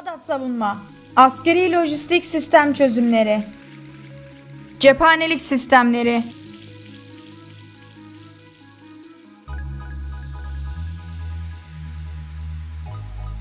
Sadat savunma. Askeri lojistik sistem çözümleri. Cephanelik sistemleri.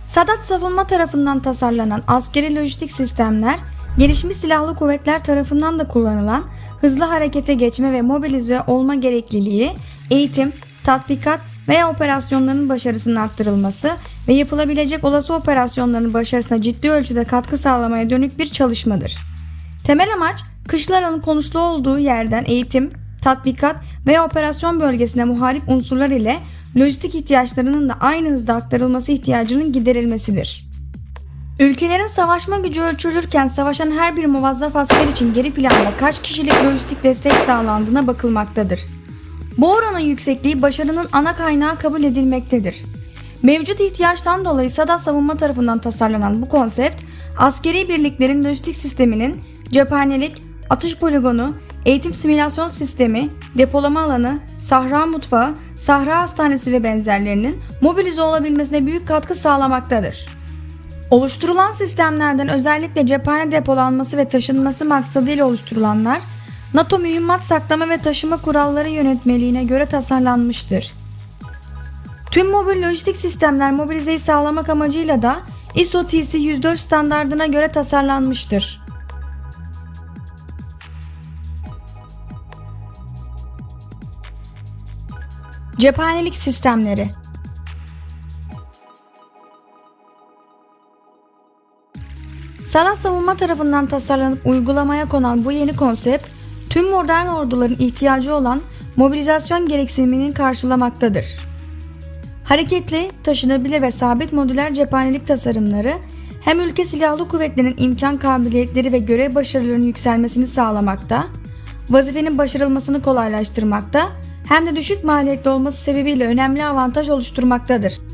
Sadat savunma tarafından tasarlanan askeri lojistik sistemler, gelişmiş silahlı kuvvetler tarafından da kullanılan hızlı harekete geçme ve mobilize olma gerekliliği, eğitim, tatbikat veya operasyonların başarısının arttırılması ve yapılabilecek olası operasyonların başarısına ciddi ölçüde katkı sağlamaya dönük bir çalışmadır. Temel amaç kışlaranın konuşlu olduğu yerden eğitim, tatbikat veya operasyon bölgesine muharip unsurlar ile lojistik ihtiyaçlarının da aynı hızda aktarılması ihtiyacının giderilmesidir. Ülkelerin savaşma gücü ölçülürken savaşan her bir muvazzaf asker için geri planda kaç kişilik lojistik destek sağlandığına bakılmaktadır. Bu oranın yüksekliği başarının ana kaynağı kabul edilmektedir. Mevcut ihtiyaçtan dolayı Sadat Savunma tarafından tasarlanan bu konsept, askeri birliklerin lojistik sisteminin cephanelik, atış poligonu, eğitim simülasyon sistemi, depolama alanı, sahra mutfağı, sahra hastanesi ve benzerlerinin mobilize olabilmesine büyük katkı sağlamaktadır. Oluşturulan sistemlerden özellikle cephane depolanması ve taşınması maksadıyla oluşturulanlar, NATO mühimmat saklama ve taşıma kuralları yönetmeliğine göre tasarlanmıştır. Tüm mobil lojistik sistemler mobilizeyi sağlamak amacıyla da ISO TC 104 standardına göre tasarlanmıştır. Cephanelik sistemleri Salah savunma tarafından tasarlanıp uygulamaya konan bu yeni konsept, tüm modern orduların ihtiyacı olan mobilizasyon gereksinimini karşılamaktadır. Hareketli, taşınabilir ve sabit modüler cephanelik tasarımları hem ülke silahlı kuvvetlerinin imkan kabiliyetleri ve görev başarılarının yükselmesini sağlamakta, vazifenin başarılmasını kolaylaştırmakta hem de düşük maliyetli olması sebebiyle önemli avantaj oluşturmaktadır.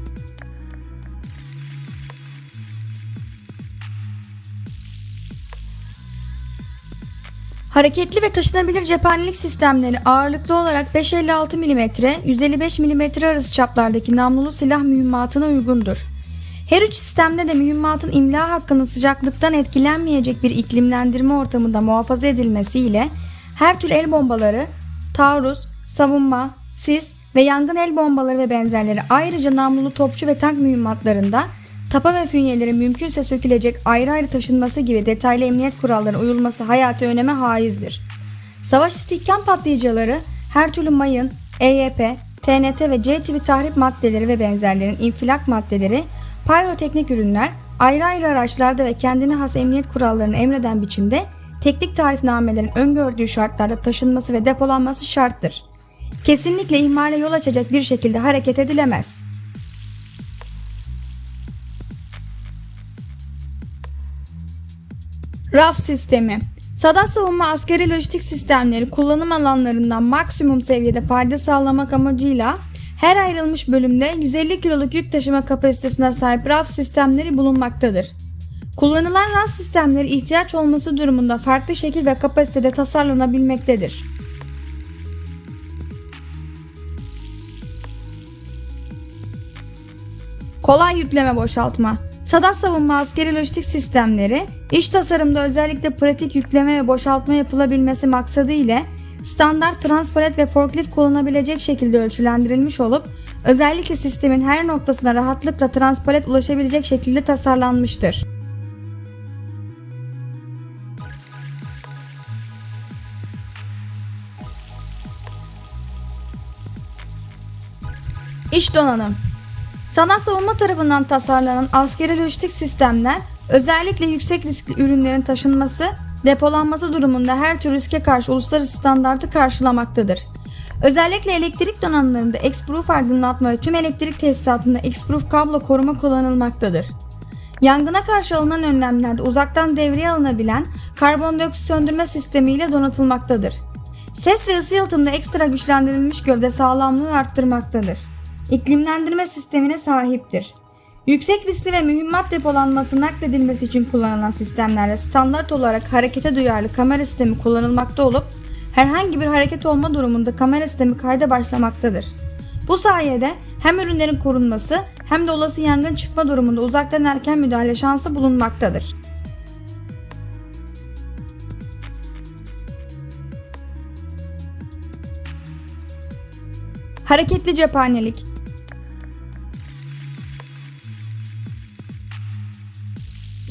Hareketli ve taşınabilir cephanelik sistemleri ağırlıklı olarak 556 mm, 155 mm arası çaplardaki namlulu silah mühimmatına uygundur. Her üç sistemde de mühimmatın imla hakkının sıcaklıktan etkilenmeyecek bir iklimlendirme ortamında muhafaza edilmesiyle her tür el bombaları, taarruz, savunma, sis ve yangın el bombaları ve benzerleri ayrıca namlulu topçu ve tank mühimmatlarında tapa ve fünyelerin mümkünse sökülecek ayrı ayrı taşınması gibi detaylı emniyet kurallarına uyulması hayati öneme haizdir. Savaş istihkam patlayıcıları her türlü mayın, EYP, TNT ve C tipi tahrip maddeleri ve benzerlerin infilak maddeleri, pyroteknik ürünler ayrı ayrı araçlarda ve kendine has emniyet kurallarını emreden biçimde teknik tarifnamelerin öngördüğü şartlarda taşınması ve depolanması şarttır. Kesinlikle ihmale yol açacak bir şekilde hareket edilemez. RAF sistemi Sadat savunma askeri lojistik sistemleri kullanım alanlarından maksimum seviyede fayda sağlamak amacıyla her ayrılmış bölümde 150 kiloluk yük taşıma kapasitesine sahip RAF sistemleri bulunmaktadır. Kullanılan RAF sistemleri ihtiyaç olması durumunda farklı şekil ve kapasitede tasarlanabilmektedir. Kolay yükleme boşaltma. Sadat savunma askeri lojistik sistemleri iş tasarımda özellikle pratik yükleme ve boşaltma yapılabilmesi maksadı ile standart transparet ve forklift kullanabilecek şekilde ölçülendirilmiş olup özellikle sistemin her noktasına rahatlıkla transparet ulaşabilecek şekilde tasarlanmıştır. İş donanım Sanat savunma tarafından tasarlanan askeri lojistik sistemler özellikle yüksek riskli ürünlerin taşınması, depolanması durumunda her tür riske karşı uluslararası standartı karşılamaktadır. Özellikle elektrik donanımlarında X-Proof aydınlatma ve tüm elektrik tesisatında X-Proof kablo koruma kullanılmaktadır. Yangına karşı alınan önlemlerde uzaktan devreye alınabilen karbondioksit söndürme sistemiyle donatılmaktadır. Ses ve ısı yalıtımda ekstra güçlendirilmiş gövde sağlamlığı arttırmaktadır iklimlendirme sistemine sahiptir. Yüksek riskli ve mühimmat depolanması nakledilmesi için kullanılan sistemlerle standart olarak harekete duyarlı kamera sistemi kullanılmakta olup herhangi bir hareket olma durumunda kamera sistemi kayda başlamaktadır. Bu sayede hem ürünlerin korunması hem de olası yangın çıkma durumunda uzaktan erken müdahale şansı bulunmaktadır. Hareketli cephanelik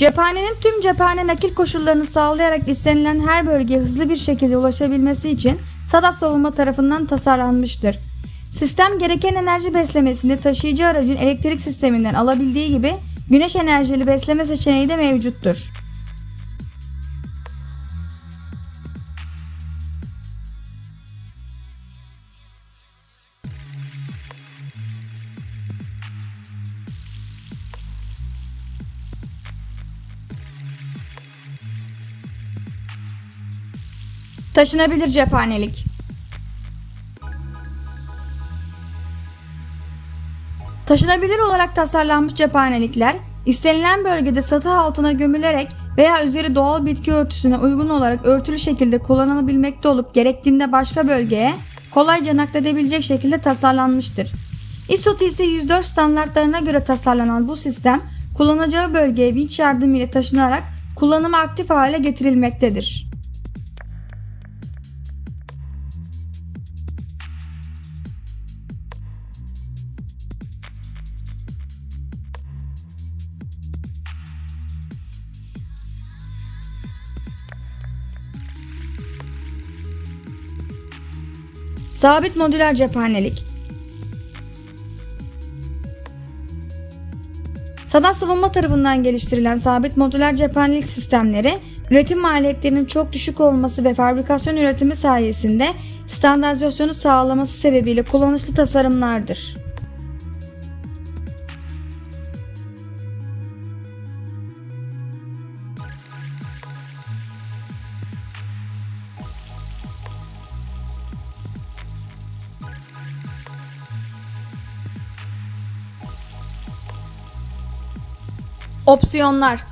Cephanenin tüm cephane nakil koşullarını sağlayarak istenilen her bölgeye hızlı bir şekilde ulaşabilmesi için Sadat Savunma tarafından tasarlanmıştır. Sistem gereken enerji beslemesini taşıyıcı aracın elektrik sisteminden alabildiği gibi güneş enerjili besleme seçeneği de mevcuttur. Taşınabilir cephanelik Taşınabilir olarak tasarlanmış cephanelikler istenilen bölgede satı altına gömülerek veya üzeri doğal bitki örtüsüne uygun olarak örtülü şekilde kullanılabilmekte olup gerektiğinde başka bölgeye kolayca nakledebilecek şekilde tasarlanmıştır. ISO TC 104 standartlarına göre tasarlanan bu sistem kullanacağı bölgeye vinç yardımıyla taşınarak kullanıma aktif hale getirilmektedir. Sabit modüler cephanelik Sadat Savunma tarafından geliştirilen sabit modüler cephanelik sistemleri üretim maliyetlerinin çok düşük olması ve fabrikasyon üretimi sayesinde standartizasyonu sağlaması sebebiyle kullanışlı tasarımlardır. Opsiyonlar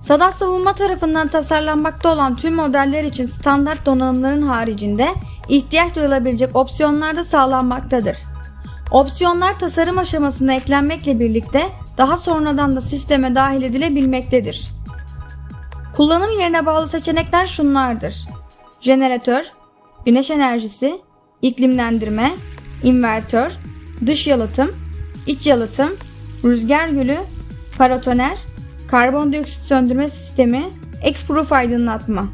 Sadat Savunma tarafından tasarlanmakta olan tüm modeller için standart donanımların haricinde ihtiyaç duyulabilecek opsiyonlar da sağlanmaktadır. Opsiyonlar tasarım aşamasında eklenmekle birlikte daha sonradan da sisteme dahil edilebilmektedir. Kullanım yerine bağlı seçenekler şunlardır. Jeneratör, güneş enerjisi, iklimlendirme, invertör, dış yalıtım, iç yalıtım, rüzgar gülü, paratoner, karbondioksit söndürme sistemi, X-Proof aydınlatma.